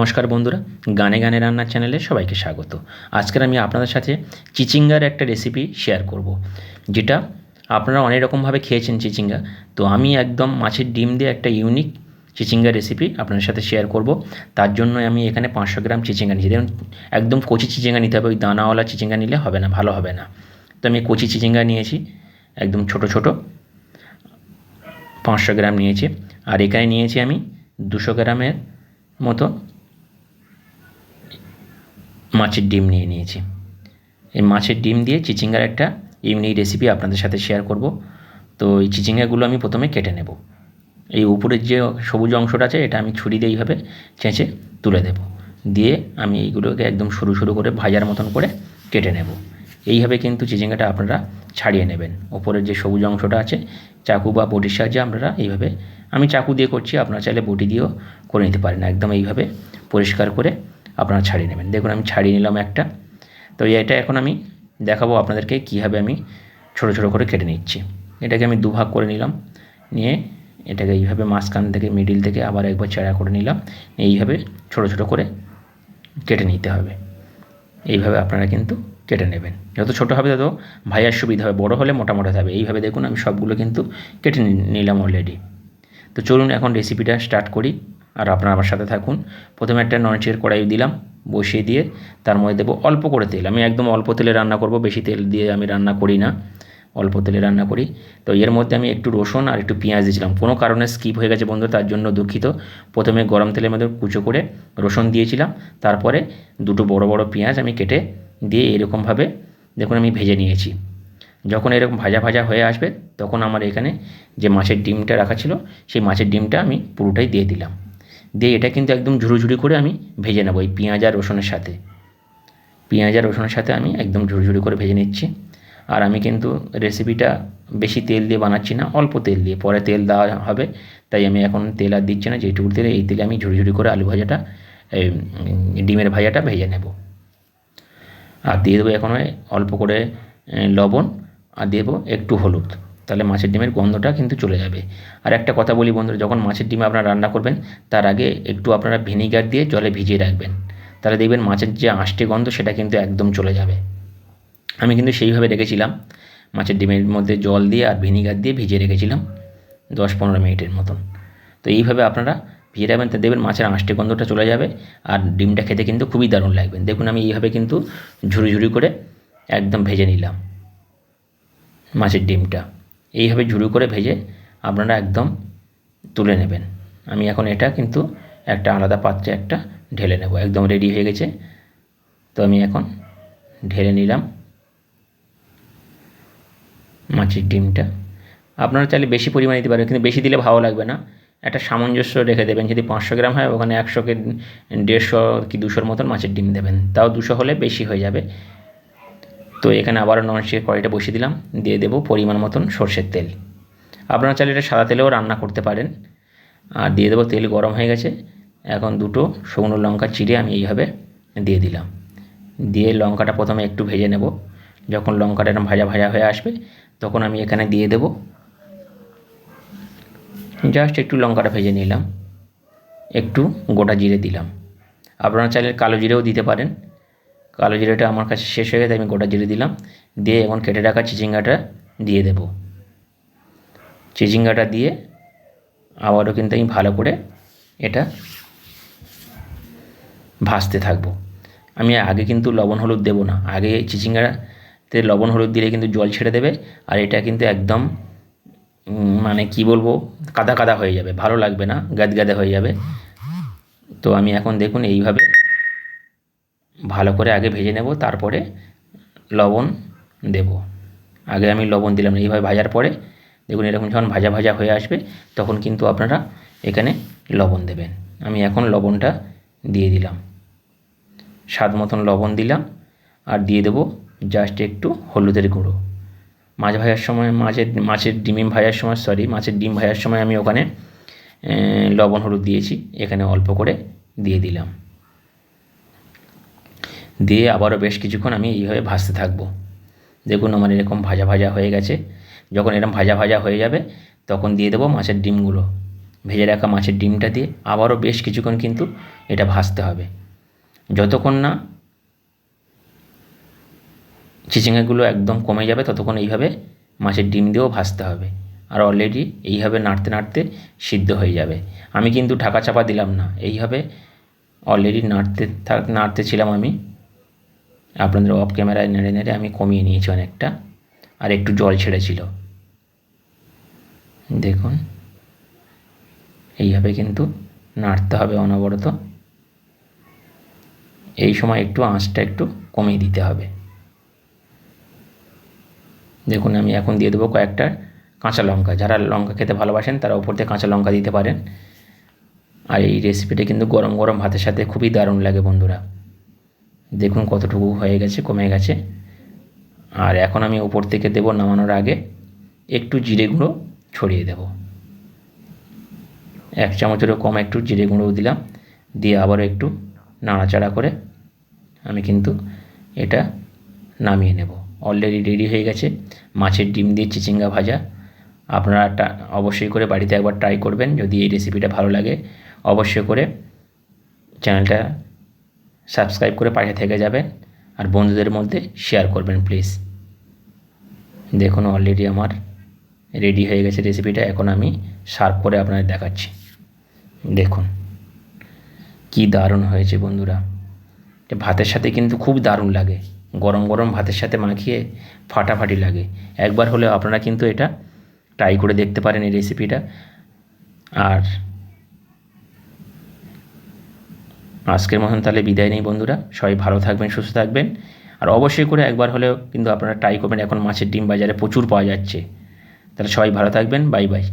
নমস্কার বন্ধুরা, গানে গানে রান্নার চ্যানেলে সবাইকে স্বাগত। আজকের আমি আপনাদের সাথে চিচিঙ্গার একটা রেসিপি শেয়ার করব, যেটা আপনারা অনেক রকমভাবে খেয়েছেন চিচিঙ্গা। তো আমি একদম মাছের ডিম দিয়ে একটা ইউনিক চিচিঙ্গা রেসিপি আপনাদের সাথে শেয়ার করব। তার জন্য আমি এখানে পাঁচশো গ্রাম চিচিঙ্গা নিয়েছি। দেখুন, একদম কচি চিচিঙ্গা নিতে হবে, ওই দানাওয়ালা চিচিঙ্গা নিলে হবে না, ভালো হবে না। তো আমি কচি চিচিঙ্গা নিয়েছি, একদম ছোট ছোট, পাঁচশো গ্রাম নিয়েছি। আর এখানে নিয়েছি আমি দুশো গ্রামের মতো মাছের ডিম নিয়ে নিয়েছি। এই মাছের ডিম দিয়ে চিচিঙ্গার একটা ইউনিক রেসিপি আপনাদের সাথে শেয়ার করব। তো এই চিচিঙ্গাগুলো আমি প্রথমে কেটে নেব। এই উপরের যে সবুজ অংশটা আছে, এটা আমি ছুরি দিয়ে এইভাবে চেঁচে তুলে দেব। দিয়ে আমি এইগুলোকে একদম সরু সরু করে ভাজার মতন করে কেটে নেব। এইভাবে কিন্তু চিচিঙ্গাটা আপনারা ছাড়িয়ে নেবেন। ওপরের যে সবুজ অংশটা আছে, চাকু বা বটির সাহায্যে আপনারা এইভাবে, আমি চাকু দিয়ে করছি, আপনারা চাইলে বটি দিয়েও করে নিতে পারেন। একদম এইভাবে পরিষ্কার করে আপনারা ছাড়িয়ে নেবেন। দেখুন, আমি ছাড়িয়ে নিলাম একটা। তো এটা এখন আমি দেখাবো আপনাদেরকে কীভাবে আমি ছোটো ছোটো করে কেটে নিচ্ছি। এটাকে আমি দুভাগ করে নিলাম। নিয়ে এটাকে এইভাবে মাঝখান থেকে মিডিল থেকে আবার একবার চেড়া করে নিলাম। এইভাবে ছোটো ছোটো করে কেটে নিতে হবে। এইভাবে আপনারা কিন্তু কেটে নেবেন। যত ছোটো হবে তত ভাইয়ার সুবিধা হবে। বড়ো হলে মোটা মোটা হবে এইভাবে দেখুন, আমি সবগুলো কিন্তু কেটে নিলাম অলরেডি তো চলুন এখন রেসিপিটা স্টার্ট করি। আর আপনারা আমার সাথে থাকুন। প্রথমে একটা ননস্টিকের কড়াই দিলাম, বসিয়ে দিয়ে তার মধ্যে দেবো অল্প করে তেল। আমি একদম অল্প তেলে রান্না করব, বেশি তেল দিয়ে আমি রান্না করি না। অল্প তেলে রান্না করি। তো এর মধ্যে আমি একটু রসুন আর একটু পেঁয়াজ দিয়েছিলাম। কোনো কারণে স্কিপ হয়ে গেছে বন্ধু তার জন্য দুঃখিত। প্রথমে গরম তেলের মধ্যে কুচো করে রসুন দিয়েছিলাম। তারপরে দুটো বড় বড় পেঁয়াজ আমি কেটে দিয়ে এরকমভাবে দেখুন আমি ভেজে নিয়েছি। যখন এরকম ভাজা ভাজা হয়ে আসবে, তখন আমার এখানে যে মাছের ডিমটা রাখা ছিল, সেই মাছের ডিমটা আমি পুরোটাই দিয়ে দিলাম। দিয়ে এটা কিন্তু একদম ঝুড়ি করে আমি ভেজে নেব এই পেঁয়াজ আর রসুনের সাথে। পেঁয়াজ আর রসুনের সাথে আমি একদম ঝুড়ি করে ভেজে নিচ্ছি। আর আমি কিন্তু রেসিপিটা বেশি তেল দিয়ে বানাচ্ছি না, অল্প তেল দিয়ে। পরে তেল দেওয়া হবে, তাই আমি এখন তেল আর দিচ্ছি না, যেটুকু তেলে এই তেলে আমি ঝুড়ি করে আলু ভাজাটা ডিমের ভাজাটা ভেজে নেব। আর দিয়ে দেবো এখন অল্প করে লবণ, আর দেবো একটু হলুদ। তাহলে মাছের ডিমের গন্ধটা কিন্তু চলে যাবে। আর একটা কথা বলি বন্ধুরা, যখন মাছের ডিম আপনারা রান্না করবেন, তার আগে একটু আপনারা ভিনিগার দিয়ে জলে ভিজিয়ে রাখবেন। তাহলে দেখবেন মাছের যে আষ্টে গন্ধ, সেটা কিন্তু একদম চলে যাবে। আমি কিন্তু সেইভাবে রেখেছিলাম। মাছের ডিমের মধ্যে জল দিয়ে আর ভিনিগার দিয়ে ভিজিয়ে রেখেছিলাম দশ পনেরো মিনিটের মতন। তো এইভাবে আপনারা ভিজিয়ে রাখবেন তা দেখবেন মাছের আঁশটে গন্ধটা চলে যাবে আর ডিমটা খেতে কিন্তু খুবই দারুণ লাগবে। দেখুন আমি এইভাবে কিন্তু ঝুড়ি ঝুড়ি করে একদম ভেজে নিলাম মাছের ডিমটা। এইভাবে ঝুড়ি করে ভেজে আপনারা একদম তুলে নেবেন। আমি এখন এটা কিন্তু একটা আলাদা পাত্রে একটা ঢেলে নেব। একদম রেডি হয়ে গেছে। তো আমি এখন ঢেলে নিলাম মাছের ডিমটা। আপনারা চাইলে বেশি পরিমাণে দিতে পারবেন কিন্তু বেশি দিলে ভালো লাগবে না। একটা সামঞ্জস্য রেখে দেবেন, যদি পাঁচশো গ্রাম হয়, ওখানে একশোকে দেড়শো কি দুশোর মতন মাছের ডিম দেবেন। তাও দুশো হলে বেশি হয়ে যাবে। তো এখানে আবারও ননস্টিকের কড়াইটা বসিয়ে দিলাম। দিয়ে দেবো পরিমাণ মতন সর্ষের তেল। আপনারা চাইলে এটা সাদা তেলেও রান্না করতে পারেন। আর দিয়ে দেবো তেল গরম হয়ে গেছে। এখন দুটো শুকনো লঙ্কা চিড়ে আমি এইভাবে দিয়ে দিলাম। দিয়ে লঙ্কাটা প্রথমে একটু ভেজে নেব। যখন লঙ্কাটা এরকম ভাজা ভাজা হয়ে আসবে, তখন আমি এখানে দিয়ে দেব। জাস্ট একটু লঙ্কাটা ভেজে নিলাম। একটু গোটা জিরে দিলাম। আপনারা চাইলে কালো জিরেও দিতে পারেন। কালো জিরেটা আমার কাছে শেষ হয়ে গেছে, আমি গোটা জিরে দিলাম। দিয়ে এখন কেটে রাখা চিচিঙ্গাটা দিয়ে দেব। চিচিঙ্গাটা দিয়ে আবারও কিন্তু আমি ভালো করে এটা ভাজতে থাকব। আমি আগে কিন্তু লবণ হলুদ দেবো না। আগে চিচিঙ্গাতে লবণ হলুদ দিলে কিন্তু জল ছেড়ে দেবে আর এটা কিন্তু একদম মানে কি বলব, কাদা কাদা হয়ে যাবে। ভালো লাগবে না গাদগাদে হয়ে যাবে। তো আমি এখন দেখুন এইভাবে ভালো করে আগে ভেজে নেব, তারপরে লবণ দেব। আগে আমি লবণ দিলাম এইভাবে ভাজার পরে দেখুন এরকম যখন ভাজা ভাজা হয়ে আসবে, তখন কিন্তু আপনারা এখানে লবণ দেবেন। আমি এখন লবণটা দিয়ে দিলাম। স্বাদ মতন লবণ দিলাম আর দিয়ে দেবো জাস্ট একটু হলুদের গুঁড়ো। মাছ ভাজার সময়, মাছের মাছের ডিম ভাজার সময় সরি মাছের ডিম ভাজার সময় আমি ওখানে লবণ হলুদ দিয়েছি, এখানে অল্প করে দিয়ে দিলাম। দিয়ে আবারও বেশ কিছুক্ষণ আমি এইভাবে ভাজতে থাকব। দেখুন আমার এরকম ভাজা ভাজা হয়ে গেছে। যখন এরকম ভাজা ভাজা হয়ে যাবে, তখন দিয়ে দেবো মাছের ডিমগুলো। ভেজে রাখা মাছের ডিমটা দিয়ে আবারও বেশ কিছুক্ষণ কিন্তু এটা ভাজতে হবে। যতক্ষণ না চিচিঙ্গাগুলো একদম কমে যাবে, ততক্ষণ এইভাবে মাছের ডিম দিয়েও ভাজতে হবে। আর অলরেডি এইভাবে নাড়তে নাড়তে সিদ্ধ হয়ে যাবে। আমি কিন্তু ঢাকা চাপা দিলাম না। এইভাবে অলরেডি নাড়তে থাক নাড়তে ছিলাম আমি। আপনাদের অফ ক্যামেরায় নেড়ে নেড়ে আমি কমিয়ে নিয়েছি অনেকটা, আর একটু জল ছেড়েছিল। দেখুন, এইভাবে কিন্তু নাড়তে হবে অনবরত। এই সময় একটু আঁচটা একটু কমিয়ে দিতে হবে। দেখুন, আমি এখন দিয়ে দেবো কয়েকটা কাঁচা লঙ্কা। যারা লঙ্কা খেতে ভালোবাসেন, তারা ওপর দিয়ে কাঁচা লঙ্কা দিতে পারেন। আর এই রেসিপিটা কিন্তু গরম গরম ভাতের সাথে খুবই দারুণ লাগে বন্ধুরা। দেখুন কতটুকু হয়ে গেছে, কমে গেছে। আর এখন আমি ওপর থেকে দেবো নামানোর আগে একটু জিরে গুঁড়ো ছড়িয়ে দেব। এক চামচেরও কম একটু জিরে গুঁড়ো দিলাম, দিয়ে আবারও একটু নাড়াচাড়া করে আমি কিন্তু এটা নামিয়ে নেব। অলরেডি রেডি হয়ে গেছে। মাছের ডিম দিয়ে চিচিঙ্গা ভাজা। আপনারা অবশ্যই করে বাড়িতে একবার ট্রাই করবেন। যদি এই রেসিপিটা ভালো লাগে, অবশ্যই করে চ্যানেলটা সাবস্ক্রাইব করে পাশে থেকে যাবেন আর বন্ধুদের মধ্যে শেয়ার করবেন প্লিজ দেখুন অলরেডি আমার রেডি হয়ে গেছে রেসিপিটা এখন আমি সার্ভ করে আপনাদের দেখাচ্ছি। দেখুন, কি দারুণ হয়েছে বন্ধুরা। ভাতের সাথে কিন্তু খুব দারুণ লাগে। গরম গরম ভাতের সাথে মাখিয়ে ফাটাফাটি লাগে। একবার হলেও আপনারা কিন্তু এটা ট্রাই করে দেখতে পারেন এই রেসিপিটা আর আজকের মতন তাহলে বিদায় নেই বন্ধুরা। সবাই ভালো থাকবেন, সুস্থ থাকবেন। আর অবশ্যই করে একবার হলেও কিন্তু আপনারা ট্রাই করবেন, এখন মাছের ডিম বাজারে প্রচুর পাওয়া যাচ্ছে। তাহলে সবাই ভালো থাকবেন বাই বাই